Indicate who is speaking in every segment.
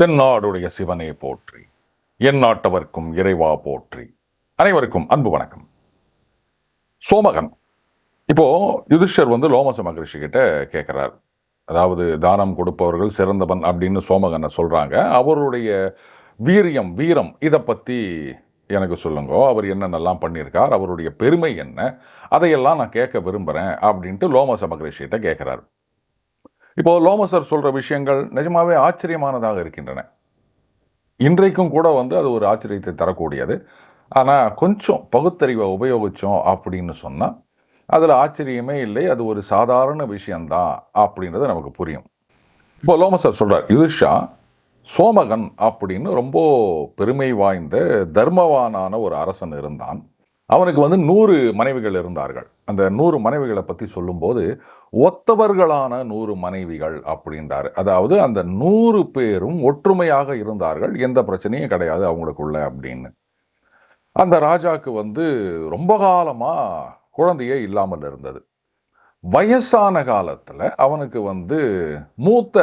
Speaker 1: தென்னாடுடைய சிவனே போற்றி. என் நாட்டவர்க்கும் இறைவா போற்றி. அனைவருக்கும் அன்பு வணக்கம். சோமகன். இப்போ யுதிஷ்டர் வந்து லோமச மகரிஷி கிட்ட கேட்குறார் அதாவது தானம் கொடுப்பவர்கள் சிறந்தவன் அப்படின்னு சோமகனை சொல்கிறாங்க அவருடைய வீரியம் வீரம் இதை பற்றி எனக்கு சொல்லுங்க. அவர் என்னென்னலாம் பண்ணியிருக்கார் அவருடைய பெருமை என்ன அதையெல்லாம் நான் கேட்க விரும்புகிறேன் அப்படின்ட்டு லோமச மகரிஷிகிட்ட கேட்குறாரு இப்போ லோமசர் சொல்கிற விஷயங்கள் நிஜமாவே ஆச்சரியமானதாக இருக்கின்றன. இன்றைக்கும் கூட வந்து அது ஒரு ஆச்சரியத்தை தரக்கூடியது. ஆனால் கொஞ்சம் பகுத்தறிவை உபயோகித்தோம் அப்படின்னு சொன்னால் அதில் ஆச்சரியமே இல்லை அது ஒரு சாதாரண விஷயந்தான் அப்படின்றது நமக்கு புரியும். இப்போ லோமசர் சொல்கிறார் யுதிஷா சோமகன் அப்படின்னு ரொம்ப பெருமை வாய்ந்த தர்மவானான ஒரு அரசன் இருந்தான். அவனுக்கு வந்து நூறு மனைவிகள் இருந்தார்கள். அந்த நூறு மனைவிகளை பற்றி சொல்லும்போது ஒத்தவர்களான நூறு மனைவிகள் அப்படின்றாரு. அதாவது அந்த நூறு பேரும் ஒற்றுமையாக இருந்தார்கள் எந்த பிரச்சனையும் கிடையாது அவங்களுக்குள்ள அப்படின்னு. அந்த ராஜாவுக்கு வந்து ரொம்ப காலமாக குழந்தையே இல்லாமல் இருந்தது. வயசான காலத்தில் அவனுக்கு வந்து மூத்த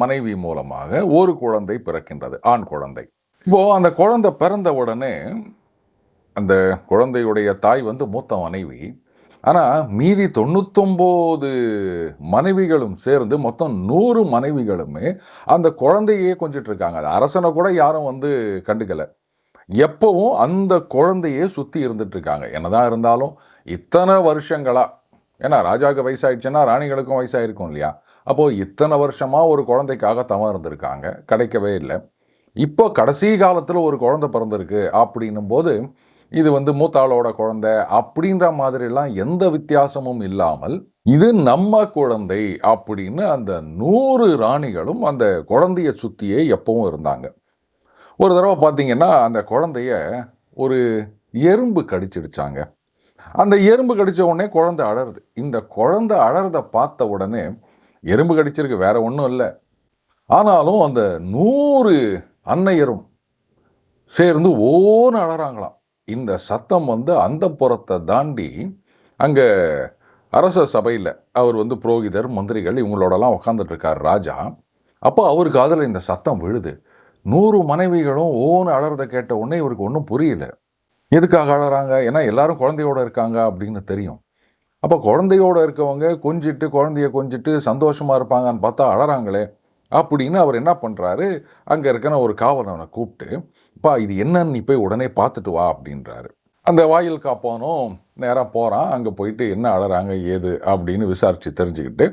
Speaker 1: மனைவி மூலமாக ஒரு குழந்தை பிறக்கின்றது ஆண் குழந்தை. இப்போ அந்த குழந்தை பிறந்த உடனே அந்த குழந்தையுடைய தாய் வந்து மூத்த மனைவி. ஆனால் மீதி தொண்ணூத்தொம்போது மனைவிகளும் சேர்ந்து மொத்தம் நூறு மனைவிகளுமே அந்த குழந்தையே கொஞ்சிட்ருக்காங்க அது அரசனை கூட யாரும் வந்து கண்டுக்கலை. எப்பவும் அந்த குழந்தையே சுற்றி இருந்துட்டுருக்காங்க. என்னதான் இருந்தாலும் இத்தனை வருஷங்களாக ஏன்னா ராஜாவுக்கு வயசாயிடுச்சுன்னா ராணிகளுக்கும் வயசாயிருக்கும் இல்லையா? அப்போது இத்தனை வருஷமாக ஒரு குழந்தைக்காக தவம் இருந்திருக்காங்க. கிடைக்கவே இல்லை. இப்போ கடைசி காலத்தில் ஒரு குழந்தை பிறந்திருக்கு அப்படின்னும் போது இது வந்து மூத்தாளோட குழந்தை அப்படின்ற மாதிரிலாம் எந்த வித்தியாசமும் இல்லாமல் இது நம்ம குழந்தை அப்படின்னு அந்த நூறு ராணிகளும் அந்த குழந்தைய சுற்றியே எப்பவும் இருந்தாங்க. ஒரு தடவை பார்த்தீங்கன்னா அந்த குழந்தைய ஒரு எறும்பு கடிச்சிடுச்சாங்க. அந்த எறும்பு கடித்த உடனே குழந்தை அழறுது. இந்த குழந்தை அழறதை பார்த்த உடனே எறும்பு கடிச்சிருக்கு வேற ஒன்றும் இல்லை. ஆனாலும் அந்த நூறு அன்னையரும் சேர்ந்து ஓன்னு அழறாங்களாம். இந்த சத்தம் வந்து அந்த புறத்தை தாண்டி அங்கே அரச சபையில் அவர் வந்து புரோகிதர் மந்திரிகள் இவங்களோடலாம் உட்காந்துட்ருக்கார் ராஜா. அப்போ அவருக்கு அதில் இந்த சத்தம் விழுது. நூறு மனைவிகளும் ஓன்னு அழறத கேட்ட உடனே இவருக்கு ஒன்றும் புரியல. எதுக்காக அழறாங்க ஏன்னா எல்லாரும் குழந்தையோட இருக்காங்க அப்படின்னு தெரியும். அப்போ குழந்தையோட இருக்கவங்க கொஞ்சிட்டு குழந்தைய கொஞ்சிட்டு சந்தோஷமாக இருப்பாங்கன்னு பார்த்தா அழறாங்களே அப்படின்னு அவர் என்ன பண்ணுறாரு அங்கே இருக்கிற ஒரு காவலனை கூப்பிட்டு பா இது என்னன்னு நீ போய் உடனே பார்த்துட்டு வா அப்படின்றாரு. அந்த வாயில் காப்பானும் நேராக போகிறான் அங்கே போயிட்டு என்ன அழறாங்க ஏது அப்படின்னு விசாரித்து தெரிஞ்சுக்கிட்டு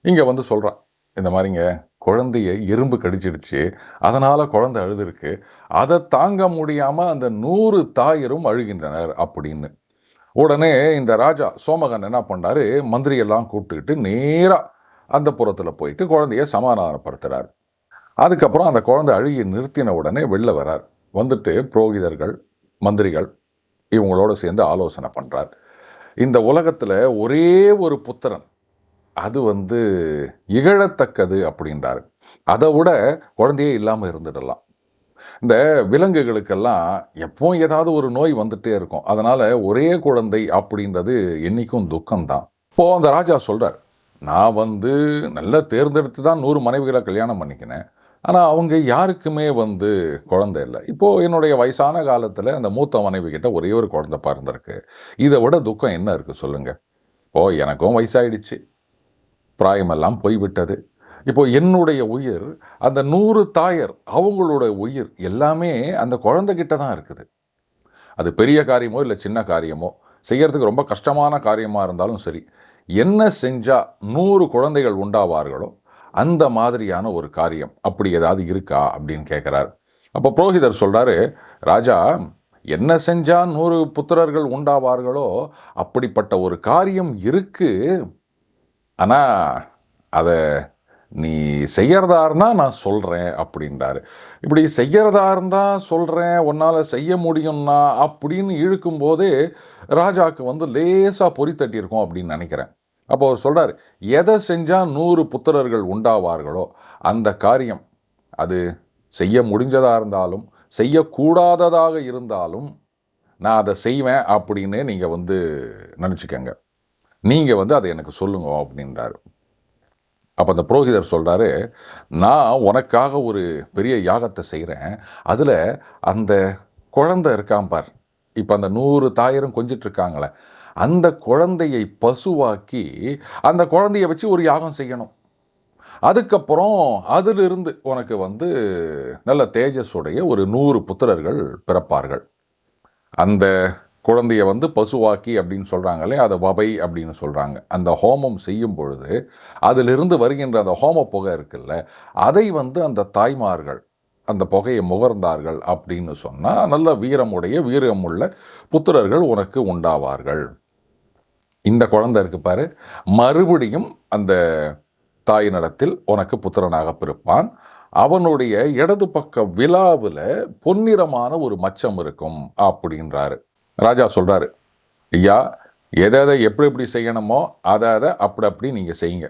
Speaker 1: இங்கே வந்து சொல்கிறான் இந்த மாதிரிங்க குழந்தைய எறும்பு கடிச்சிடுச்சு. அதனால் குழந்தை அழுதுருக்கு. அதை தாங்க முடியாமல் அந்த நூறு தாயரும் அழுகின்றனர் அப்படின்னு. உடனே இந்த ராஜா சோமகன் என்ன பண்ணாரு? மந்திரியெல்லாம் கூப்பிட்டுக்கிட்டு நேராக அந்த புறத்தில் போயிட்டு குழந்தைய சமாதானப்படுத்துகிறார் அதுக்கப்புறம் அந்த குழந்தை அழுகி நிறுத்தின உடனே வெளில வரார். வந்துட்டு புரோகிதர்கள் மந்திரிகள் இவங்களோட சேர்ந்து ஆலோசனை பண்ணுறார் இந்த உலகத்தில் ஒரே ஒரு புத்திரன் அது வந்து இகழத்தக்கது அப்படின்றாரு. அதை விட குழந்தையே இல்லாமல் இருந்துடலாம். இந்த விலங்குகளுக்கெல்லாம் எப்பவும் ஏதாவது ஒரு நோய் வந்துட்டே இருக்கும். அதனால் ஒரே குழந்தை அப்படின்றது என்றைக்கும் துக்கம்தான். இப்போது அந்த ராஜா சொல்கிறார் நான் வந்து நல்லா தேர்ந்தெடுத்து தான் நூறு மனைவிகளை கல்யாணம் பண்ணிக்கினேன். ஆனால் அவங்க யாருக்குமே வந்து குழந்தை இல்லை. இப்போது என்னுடைய வயசான காலத்தில் அந்த மூத்த மனைவி கிட்ட ஒரே ஒரு குழந்தை பிறந்திருக்கு. இதை விட துக்கம் என்ன இருக்குது சொல்லுங்கள் ஓ எனக்கும் வயசாயிடுச்சு. பிராயமெல்லாம் போய்விட்டது. இப்போ என்னுடைய உயிர் அந்த நூறு தாயர் அவங்களோட உயிர் எல்லாமே அந்த குழந்தைகிட்ட தான் இருக்குது. அது பெரிய காரியமோ இல்லை சின்ன காரியமோ செய்கிறதுக்கு ரொம்ப கஷ்டமான காரியமாக இருந்தாலும் சரி என்ன செஞ்சால் நூறு குழந்தைகள் உண்டாவார்களோ அந்த மாதிரியான ஒரு காரியம் அப்படி ஏதாவது இருக்கா அப்படின்னு கேட்குறார் அப்போ புரோகிதர் சொல்கிறாரு ராஜா என்ன செஞ்சால் நூறு புத்திரர்கள் உண்டாவார்களோ அப்படிப்பட்ட ஒரு காரியம் இருக்கு. ஆனால் அதை நீ செய்கிறதா இருந்தால் நான் சொல்கிறேன் அப்படின்றாரு. இப்படி செய்கிறதா இருந்தால் சொல்கிறேன் உன்னால் செய்ய முடியும்னா அப்படின்னு இழுக்கும்போது ராஜாவுக்கு வந்து லேசாக பொறி தட்டியிருக்கோம் அப்படின்னு நினைக்கிறேன். அப்போ அவர் சொல்கிறார் எதை செஞ்சால் நூறு புத்திரர்கள் உண்டாவார்களோ அந்த காரியம் அது செய்ய முடிஞ்சதாக இருந்தாலும் செய்யக்கூடாததாக இருந்தாலும் நான் அதை செய்வேன் அப்படின்னு நீங்கள் வந்து நினச்சிக்கங்க. நீங்கள் வந்து அதை எனக்கு சொல்லுங்க அப்படின்றாரு. அப்போ அந்த புரோகிதர் சொல்கிறாரு நான் உனக்காக ஒரு பெரிய யாகத்தை செய்கிறேன் அதில் அந்த குழந்தை இருக்கான் பார். இப்போ அந்த நூறு தாயரும் கொஞ்சிட்டு இருக்காங்களே அந்த குழந்தையை பசுவாக்கி அந்த குழந்தைய வச்சு ஒரு யாகம் செய்யணும். அதுக்கப்புறம் அதிலிருந்து உனக்கு வந்து நல்ல தேஜஸுடைய ஒரு நூறு புத்திரர்கள் பிறப்பார்கள். அந்த குழந்தைய வந்து பசுவாக்கி அப்படின்னு சொல்கிறாங்களே அதை வபை அப்படின்னு சொல்கிறாங்க அந்த ஹோமம் செய்யும் பொழுது அதிலிருந்து வருகின்ற அந்த ஹோம புகை இருக்குல்ல அதை வந்து அந்த தாய்மார்கள் அந்த புகையை முகர்ந்தார்கள் அப்படின்னு சொன்னால் நல்ல வீரமுடைய வீரமுள்ள புத்திரர்கள் உனக்கு உண்டாவார்கள். இந்த குழந்தை இருக்கு பாரு. மறுபடியும் அந்த தாயினிடத்தில் உனக்கு புத்திரனாக பிறப்பான். அவனுடைய இடது பக்க விழாவில் பொன்னிறமான ஒரு மச்சம் இருக்கும் அப்படின்றாரு. ராஜா சொல்கிறாரு ஐயா எதை எதை எப்படி எப்படி செய்யணுமோ அதை அதை அப்படி அப்படி நீங்கள் செய்யுங்க.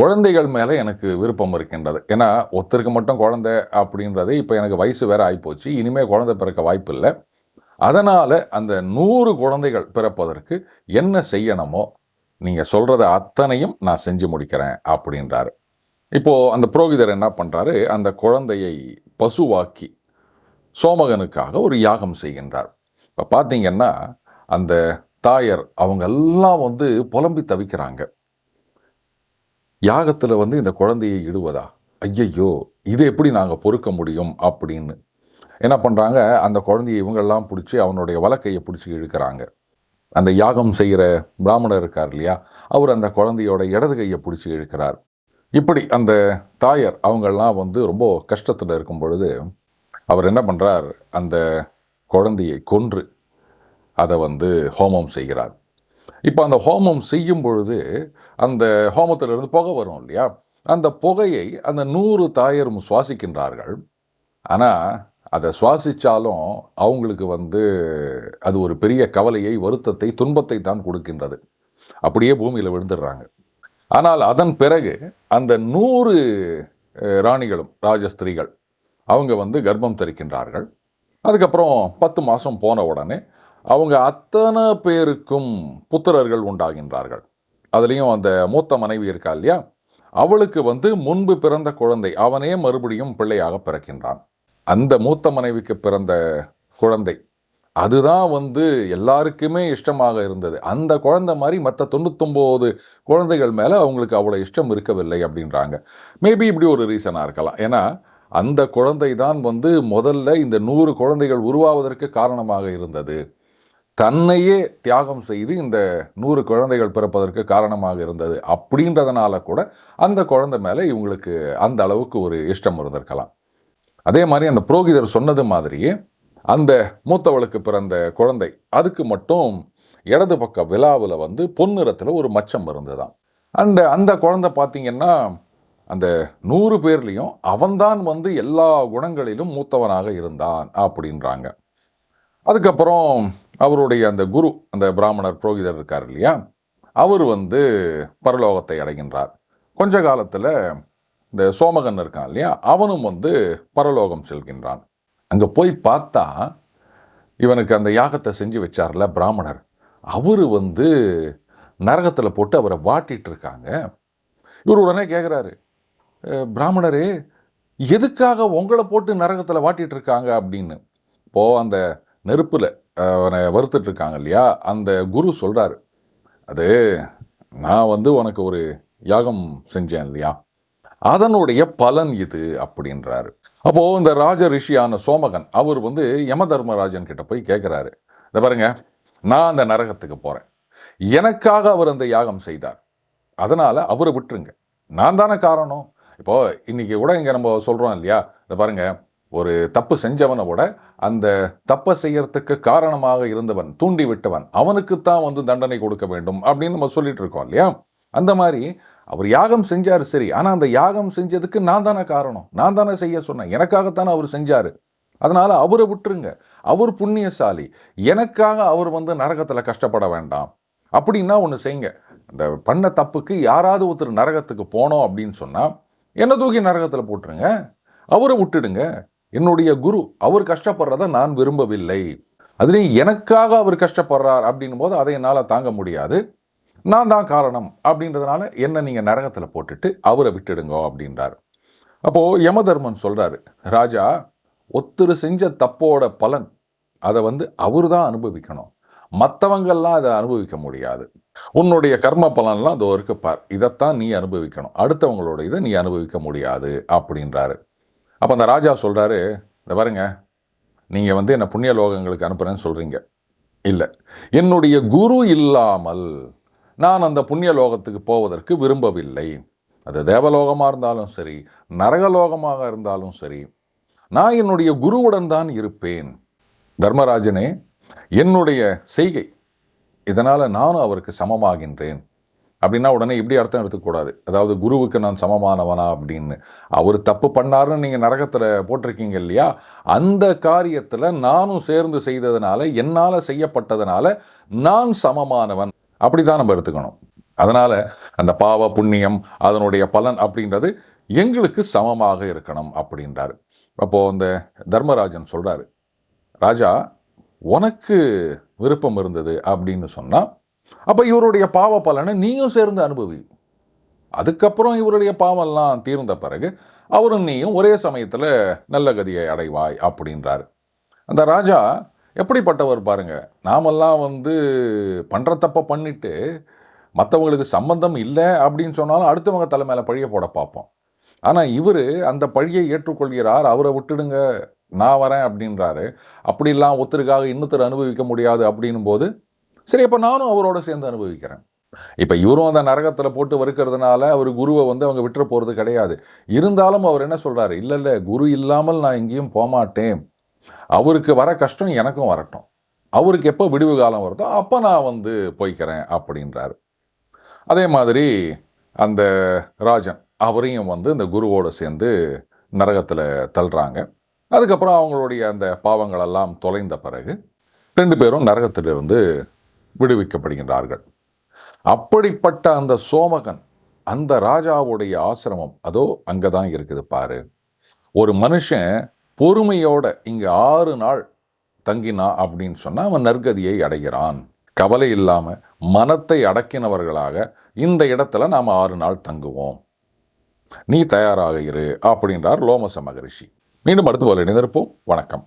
Speaker 1: குழந்தைகள் மேலே எனக்கு விருப்பம் இருக்கின்றது. ஏன்னா ஒருத்தருக்கு மட்டும் குழந்தை அப்படின்றது இப்போ எனக்கு வயசு வேறு ஆகிப்போச்சு இனிமேல் குழந்தை பிறக்க வாய்ப்பு இல்லை. அதனால் அந்த நூறு குழந்தைகள் பிறப்பதற்கு என்ன செய்யணுமோ நீங்கள் சொல்கிறத அத்தனையும் நான் செஞ்சு முடிக்கிறேன் அப்படின்றாரு. இப்போது அந்த புரோகிதர் என்ன பண்ணுறாரு அந்த குழந்தையை பசுவாக்கி சோமகனுக்காக ஒரு யாகம் செய்கின்றார். இப்போ பார்த்தீங்கன்னா அந்த தாயர் அவங்க எல்லாம் வந்து புலம்பி தவிக்கிறாங்க. யாகத்தில் வந்து இந்த குழந்தையை இடுவதா? ஐயையோ இதை எப்படி நாங்கள் பொறுக்க முடியும் அப்படின்னு. என்ன பண்ணுறாங்க அந்த குழந்தையை இவங்கெல்லாம் பிடிச்சி அவனுடைய வலக்கையை பிடிச்சி இழுக்கிறாங்க. அந்த யாகம் செய்கிற பிராமணர் இருக்கார் இல்லையா? அவர் அந்த குழந்தையோட இடது கையை பிடிச்சி இழுக்கிறார். இப்படி அந்த தாயர் அவங்கெல்லாம் வந்து ரொம்ப கஷ்டத்தில் இருக்கும் பொழுது அவர் என்ன பண்ணுறார் அந்த குழந்தையை கொன்று அதை வந்து ஹோமம் செய்கிறார். இப்போ அந்த ஹோமம் செய்யும் பொழுது அந்த ஹோமத்திலிருந்து புகை வரும் இல்லையா? அந்த புகையை அந்த நூறு தாயரும் சுவாசிக்கின்றார்கள். ஆனால் அதை சுவாசித்தாலும் அவங்களுக்கு வந்து அது ஒரு பெரிய கவலையை வருத்தத்தை துன்பத்தை தான் கொடுக்கின்றது. அப்படியே பூமியில் விழுந்துடுறாங்க. ஆனால் அதன் பிறகு அந்த நூறு ராணிகளும் ராஜஸ்திரீகள் அவங்க வந்து கர்ப்பம் தரிக்கின்றார்கள். அதுக்கப்புறம் பத்து மாதம் போன உடனே அவங்க அத்தனை பேருக்கும் புத்திரர்கள் உண்டாகின்றார்கள். அதுலேயும் அந்த மூத்த மனைவி இருக்கா இல்லையா? அவளுக்கு வந்து முன்பு பிறந்த குழந்தை அவனே மறுபடியும் பிள்ளையாக பிறக்கின்றான். அந்த மூத்த மனைவிக்கு பிறந்த குழந்தை அதுதான் வந்து எல்லாருக்குமே இஷ்டமாக இருந்தது. அந்த குழந்தை மாதிரி மற்ற தொண்ணூத்தொம்போது குழந்தைகள் மேலே அவங்களுக்கு அவ்வளோ இஷ்டம் இருக்கவில்லை அப்படின்றாங்க. மேபி இப்படி ஒரு ரீசனாக இருக்கலாம். ஏன்னா அந்த குழந்தை தான் வந்து முதல்ல இந்த நூறு குழந்தைகள் உருவாவதற்கு காரணமாக இருந்தது. தன்னையே தியாகம் செய்து இந்த நூறு குழந்தைகள் பிறப்பதற்கு காரணமாக இருந்தது அப்படின்றதுனால கூட அந்த குழந்தை மேலே இவங்களுக்கு அந்த அளவுக்கு ஒரு இஷ்டம் இருந்திருக்கலாம். அதே மாதிரி அந்த புரோகிதர் சொன்னது மாதிரியே அந்த மூத்தவளுக்கு பிறந்த குழந்தை அதுக்கு மட்டும் இடது பக்க விழாவில் வந்து பொன்னிறத்தில் ஒரு மச்சம் இருந்துதான் அந்த அந்த குழந்தை பார்த்தீங்கன்னா அந்த நூறு பேர்லேயும் அவன்தான் வந்து எல்லா குணங்களிலும் மூத்தவனாக இருந்தான் அப்படின்றாங்க. அதுக்கப்புறம் அவருடைய அந்த குரு அந்த பிராமணர் புரோகிதர் இருக்கார் இல்லையா? அவர் வந்து பரலோகத்தை அடைகின்றார். கொஞ்ச காலத்தில் இந்த சோமகன் இருக்கான் இல்லையா? அவனும் வந்து பரலோகம் செல்கின்றான். அங்கே போய் பார்த்தா இவனுக்கு அந்த யாகத்தை செஞ்சு வச்சார்ல பிராமணர். அவர் வந்து நரகத்தில் போட்டு அவரை வாட்டிகிட்டு இருக்காங்க. இவர் உடனே கேட்குறாரு பிராமணரே எதுக்காக உங்களை போட்டு நரகத்தில் வாட்டிகிட்டு இருக்காங்க? அப்படின்னு. இப்போ அந்த நெருப்பில் அவனை வறுத்துட்டு இருக்காங்க இல்லையா? அந்த குரு சொல்கிறாரு அது நான் வந்து உனக்கு ஒரு யாகம் செஞ்சேன் இல்லையா? அதனுடைய பலன் இது அப்படின்றாரு. அப்போது இந்த ராஜ ரிஷியான சோமகன் அவர் வந்து யம தர்மராஜன் கிட்ட போய் கேட்குறாரு இந்த பாருங்க நான் அந்த நரகத்துக்கு போகிறேன் எனக்காக அவர் அந்த யாகம் செய்தார். அதனால் அவரை விட்டுருங்க. நான் தானே காரணம். இப்போது இன்னைக்கு கூட இங்கே நம்ம சொல்கிறோம் இல்லையா? இந்த பாருங்கள் ஒரு தப்பு செஞ்சவனை விட அந்த தப்பை செய்யறதுக்கு காரணமாக இருந்தவன் தூண்டி விட்டவன் அவனுக்குத்தான் வந்து தண்டனை கொடுக்க வேண்டும் அப்படின்னு நம்ம சொல்லிட்டு இருக்கோம் இல்லையா? அந்த மாதிரி அவர் யாகம் செஞ்சார் சரி. ஆனால் அந்த யாகம் செஞ்சதுக்கு நான் தானே காரணம். நான் தானே செய்ய சொன்னேன். எனக்காகத்தானே அவர் செஞ்சார். அதனால் அவரை விட்டுருங்க. அவர் புண்ணியசாலி. எனக்காக அவர் வந்து நரகத்தில் கஷ்டப்பட வேண்டாம். அப்படின்னா ஒன்று செய்யுங்க. இந்த பண்ண தப்புக்கு யாராவது ஒருத்தர் நரகத்துக்கு போனோம் அப்படின்னு சொன்னால் என்ன தூக்கி நரகத்தில் போட்டுருங்க. அவரை விட்டுடுங்க. என்னுடைய குரு அவர் கஷ்டப்படுறத நான் விரும்பவில்லை. அதுலேயும் எனக்காக அவர் கஷ்டப்படுறார் அப்படின்னும் போது அதை என்னால் தாங்க முடியாது. நான் தான் காரணம் அப்படின்றதுனால என்ன நீங்கள் நரகத்தில் போட்டுட்டு அவரை விட்டுடுங்க அப்படின்றார். அப்போது யமதர்மன் சொல்கிறாரு ராஜா ஒத்துரு செஞ்ச தப்போட பலன் அதை வந்து அவர் தான் அனுபவிக்கணும். மற்றவங்கள்லாம் அதை அனுபவிக்க முடியாது. உன்னுடைய கர்ம பலன்லாம் அதோ இருக்கு பார் இதைத்தான் நீ அனுபவிக்கணும். அடுத்தவங்களோட இதை நீ அனுபவிக்க முடியாது அப்படின்றாரு. அப்போ அந்த ராஜா சொல்கிறாரு இந்த பாருங்க நீங்கள் வந்து என்னை புண்ணிய லோகங்களுக்கு அனுப்புகிறேன்னு சொல்கிறீங்க இல்லை. என்னுடைய குரு இல்லாமல் நான் அந்த புண்ணிய லோகத்துக்கு போவதற்கு விரும்பவில்லை. அது தேவலோகமாக இருந்தாலும் சரி நரகலோகமாக இருந்தாலும் சரி நான் என்னுடைய குருவுடன் தான் இருப்பேன். தர்மராஜனே என்னுடைய செய்கை இதனால் நானும் அவருக்கு சமமாகின்றேன். அப்படின்னா உடனே இப்படி அர்த்தம் எடுத்துக்கூடாது அதாவது குருவுக்கு நான் சமமானவனா அப்படின்னு. அவர் தப்பு பண்ணாருன்னு நீங்கள் நரகத்தில் போட்டிருக்கீங்க இல்லையா? அந்த காரியத்தில் நானும் சேர்ந்து செய்ததுனால என்னால் செய்யப்பட்டதுனால நான் சமமானவன். அப்படி தான் நம்ம எடுத்துக்கணும். அதனால் அந்த பாவ புண்ணியம் அதனுடைய பலன் அப்படின்றது எங்களுக்கு சமமாக இருக்கணும் அப்படின்றாரு. அப்போது அந்த தர்மராஜன் சொல்கிறாரு ராஜா உனக்கு விருப்பம் இருந்தது அப்படின்னு சொன்னால் அப்போ இவருடைய பாவ பலனை நீயும் சேர்ந்து அனுபவி. அதுக்கப்புறம் இவருடைய பாவம்லாம் தீர்ந்த பிறகு அவரும் நீயும் ஒரே சமயத்தில் நல்ல கதியை அடைவாய் அப்படின்றாரு. அந்த ராஜா எப்படிப்பட்டவர் பாருங்க நாமெல்லாம் வந்து பண்ணுற தப்பை பண்ணிட்டு மற்றவங்களுக்கு சம்பந்தம் இல்லை அப்படின்னு சொன்னாலும் அடுத்தவங்க தலை மேலே பழிய போட பார்ப்போம். ஆனால் இவர் அந்த பழியை ஏற்றுக்கொள்கிறார் அவரை விட்டுடுங்க நான் வரேன் அப்படின்றாரு. அப்படிலாம் ஒருத்தருக்காக இன்னொருத்தர் அனுபவிக்க முடியாது அப்படின்னும் போது சரி அப்போ நானும் அவரோட சேர்ந்து அனுபவிக்கிறேன். இப்போ இவரும் அந்த நரகத்தில் போட்டு வறுக்கிறதுனால அவர் குருவை வந்து அவங்க விட்டுற போகிறது கிடையாது. இருந்தாலும் அவர் என்ன சொல்கிறாரு இல்லை இல்லை குரு இல்லாமல் நான் எங்கேயும் போகமாட்டேன் அவருக்கு வர கஷ்டம் எனக்கும் வரட்டும். அவருக்கு எப்போ விடுவு காலம் வருதோ அப்போ நான் வந்து போய்க்கிறேன் அப்படின்றாரு. அதே மாதிரி அந்த ராஜன் அவரையும் வந்து இந்த குருவோடு சேர்ந்து நரகத்தில் தள்ளுறாங்க. அதுக்கப்புறம் அவங்களுடைய அந்த பாவங்களெல்லாம் தொலைந்த பிறகு ரெண்டு பேரும் நரகத்திலிருந்து விடுவிக்கப்படுகின்றார்கள். அப்படிப்பட்ட அந்த சோமகன் அந்த ராஜாவுடைய ஆசிரமம் அதோ அங்கே தான் இருக்குது பாரு. ஒரு மனுஷன் பொறுமையோட இங்கே ஆறு நாள் தங்கினா அப்படின்னு சொன்னால் அவன் நற்கதியை அடைகிறான். கவலை இல்லாமல் மனத்தை அடக்கினவர்களாக இந்த இடத்துல நாம் ஆறு நாள் தங்குவோம். நீ தயாராக இரு அப்படின்றார் லோமச மகரிஷி. மீண்டும் அடுத்து போல இணைந்திருப்போம். வணக்கம்.